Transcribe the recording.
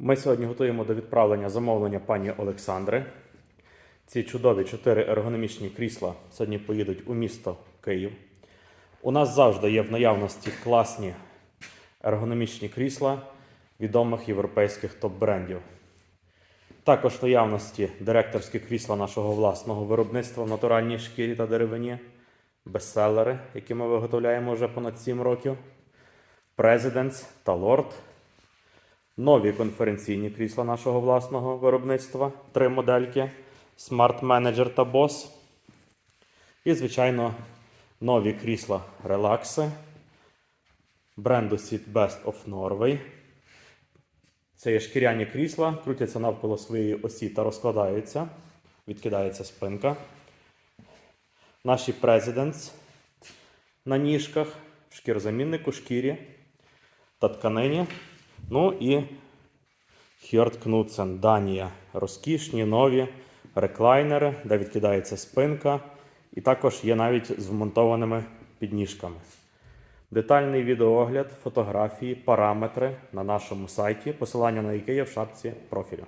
Ми сьогодні готуємо до відправлення замовлення пані Олександри. Ці чудові чотири ергономічні крісла сьогодні поїдуть у місто Київ. У нас завжди є в наявності класні ергономічні крісла відомих європейських топ-брендів. Також в наявності директорські крісла нашого власного виробництва в натуральній шкірі та деревині, бестселери, які ми виготовляємо вже понад 7 років, Presidents та Lord, нові конференційні крісла нашого власного виробництва, три модельки, Smart Manager та Boss. І, звичайно, нові крісла релакси бренду Seat Best of Norway. Це є шкіряні крісла, крутяться навколо своєї осі та розкладаються. Відкидається спинка. Наші Presidents на ніжках, в шкірозаміннику, шкірі та тканині. Ну і Hjort Кнутсен, Данія. Розкішні, нові реклайнери, де відкидається спинка. І також є навіть з вмонтованими підніжками. Детальний відеоогляд, фотографії, параметри на нашому сайті, посилання на яке є в шапці профілю.